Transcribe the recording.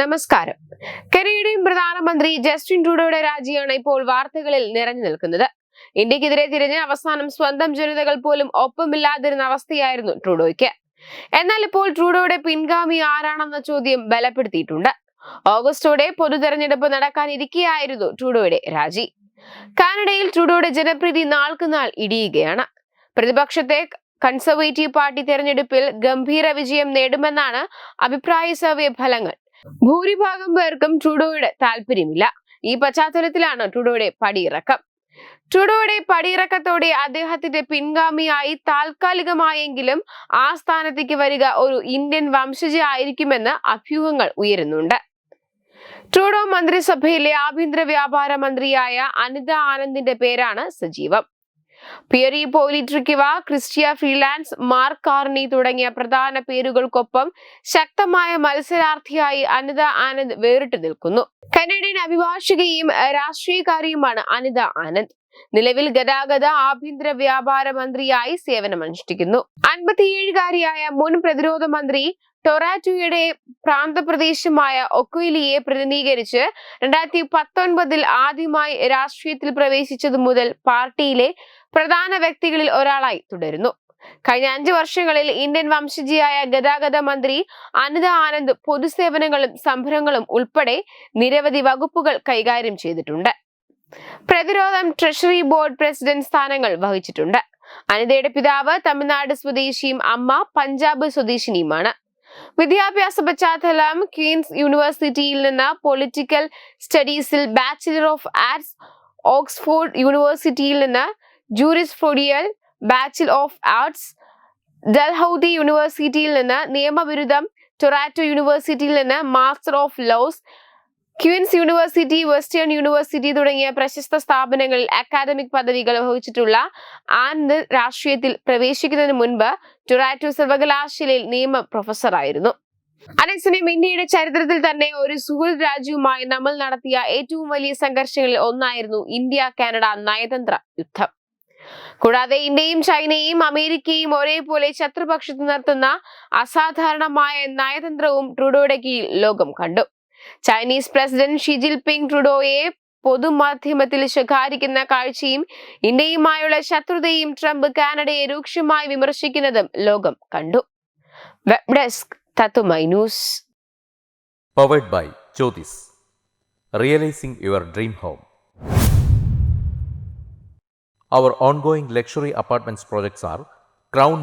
നമസ്കാരം. കനേഡിയൻ പ്രധാനമന്ത്രി ജസ്റ്റിൻ ട്രൂഡോയുടെ രാജിയാണ് ഇപ്പോൾ വാർത്തകളിൽ നിറഞ്ഞു നിൽക്കുന്നത്. ഇന്ത്യക്കെതിരെ തിരിഞ്ഞ് അവസാനം സ്വന്തം ജനതകൾ പോലും ഒപ്പമില്ലാതിരുന്ന അവസ്ഥയായിരുന്നു ട്രൂഡോയ്ക്ക്. എന്നാൽ ഇപ്പോൾ ട്രൂഡോയുടെ പിൻഗാമി ആരാണെന്ന ചോദ്യം ബലപ്പെടുത്തിയിട്ടുണ്ട്. ഓഗസ്റ്റോടെ പൊതു തെരഞ്ഞെടുപ്പ് നടക്കാനിരിക്കെയായിരുന്നു ട്രൂഡോയുടെ രാജി. കാനഡയിൽ ട്രൂഡോയുടെ ജനപ്രീതി നാൾക്കുനാൾ ഇടിയുകയാണ്. പ്രതിപക്ഷത്തെ കൺസർവേറ്റീവ് പാർട്ടി തെരഞ്ഞെടുപ്പിൽ ഗംഭീര വിജയം നേടുമെന്നാണ് അഭിപ്രായ സർവേ ഫലങ്ങൾ. ഭൂരിഭാഗം പേർക്കും ട്രൂഡോയുടെ താല്പര്യമില്ല. ഈ പശ്ചാത്തലത്തിലാണ് ട്രൂഡോയുടെ പടിയിറക്കം. ട്രൂഡോയുടെ പടിയിറക്കത്തോടെ അദ്ദേഹത്തിന്റെ പിൻഗാമിയായി താൽക്കാലികമായെങ്കിലും ആ സ്ഥാനത്തേക്ക് വരിക ഒരു ഇന്ത്യൻ വംശജ ആയിരിക്കുമെന്ന് അഭ്യൂഹങ്ങൾ ഉയരുന്നുണ്ട്. ട്രൂഡോ മന്ത്രിസഭയിലെ ആഭ്യന്തര വ്യാപാര മന്ത്രിയായ അനിത ആനന്ദിന്റെ പേരാണ് സജീവം. പിയറി പോലിട്രിക്കിവ ക്രിസ്റ്റിയ ഫ്രീലാൻസ് മാർക്ക് കാർണി തുടങ്ങിയ പ്രധാന പേരുകൾക്കൊപ്പം ശക്തമായ മത്സരാർത്ഥിയായി അനിത ആനന്ദ് വേറിട്ട് നിൽക്കുന്നു. കനേഡിയൻ അഭിഭാഷകയും രാഷ്ട്രീയക്കാരിയുമാണ് അനിത ആനന്ദ്. നിലവിൽ ഗതാഗത ആഭ്യന്തര വ്യാപാര മന്ത്രിയായി സേവനമനുഷ്ഠിക്കുന്നു. അൻപത്തിയേഴുകാരിയായ മുൻ പ്രതിരോധ മന്ത്രി ടൊറാറ്റുയുടെ പ്രാന്തപ്രദേശമായ ഒക്വിലിയെ പ്രതിനിധീകരിച്ച് രണ്ടായിരത്തി പത്തൊൻപതിൽ ആദ്യമായി രാഷ്ട്രീയത്തിൽ പ്രവേശിച്ചതു മുതൽ പാർട്ടിയിലെ പ്രധാന വ്യക്തികളിൽ ഒരാളായി തുടരുന്നു. കഴിഞ്ഞ അഞ്ചു വർഷങ്ങളിൽ ഇന്ത്യൻ വംശജിയായ ഗതാഗത മന്ത്രി അനിത ആനന്ദ് പൊതുസേവനങ്ങളും സംരംഭങ്ങളും ഉൾപ്പെടെ നിരവധി വകുപ്പുകൾ കൈകാര്യം ചെയ്തിട്ടുണ്ട്. പ്രതിരോധം ട്രഷറി ബോർഡ് പ്രസിഡന്റ് സ്ഥാനങ്ങൾ വഹിച്ചിട്ടുണ്ട്. അനിതയുടെ പിതാവ് തമിഴ്നാട് സ്വദേശിയും അമ്മ പഞ്ചാബ് സ്വദേശിനിയുമാണ്. വിദ്യാഭ്യാസ പശ്ചാത്തലം ക്വീൻസ് യൂണിവേഴ്സിറ്റിയിൽ നിന്ന് പൊളിറ്റിക്കൽ സ്റ്റഡീസിൽ ബാച്ചിലർ ഓഫ് ആർട്സ് ഓക്സ്ഫോർഡ് യൂണിവേഴ്സിറ്റിയിൽ നിന്ന് ജൂറിസ് ഫ്രോഡിയൽ ബാച്ചിൽ ഓഫ് ആർട്സ് ഡൽഹൌദി യൂണിവേഴ്സിറ്റിയിൽ നിന്ന് നിയമവിരുദ്ധം ടൊറാറ്റോ യൂണിവേഴ്സിറ്റിയിൽ നിന്ന് master of laws Queen's University Western University തുടങ്ങിയ പ്രശസ്ത സ്ഥാപനങ്ങളിൽ അക്കാദമിക് പദവികൾ വഹിച്ചിട്ടുള്ള ആനന്ദ് രാഷ്ട്രീയത്തിൽ പ്രവേശിക്കുന്നതിന് മുൻപ് ടൊറാറ്റോ സർവകലാശാലയിൽ നിയമ പ്രൊഫസറായിരുന്നു. അതേസമയം ഇന്ത്യയുടെ ചരിത്രത്തിൽ തന്നെ ഒരു സുഹൃത് രാജ്യവുമായി നമ്മൾ നടത്തിയ ഏറ്റവും വലിയ സംഘർഷങ്ങളിൽ ഒന്നായിരുന്നു ഇന്ത്യ കാനഡ നയതന്ത്ര യുദ്ധം. കൂടാതെ ഇന്ത്യയും ചൈനയും അമേരിക്കയും ഒരേപോലെ ശത്രുപക്ഷത്ത് നിർത്തുന്ന അസാധാരണമായ നയതന്ത്രവും ട്രൂഡോയുടെ കീഴിൽ ലോകം കണ്ടു. ചൈനീസ് പ്രസിഡന്റ് ഷി ജിൻപിങ് ട്രുഡോയെ പൊതുമാധ്യമത്തിൽ ശകാരിക്കുന്ന കാഴ്ചയും ഇന്ത്യയുമായുള്ള ശത്രുതയും ട്രംപ് കാനഡയെ രൂക്ഷമായി വിമർശിക്കുന്നതും ലോകം കണ്ടു. വെബ് ഡെസ്ക് തത്തുമൈ news. Powered by Jyothis realising your dream home Our ongoing luxury apartments projects are Crown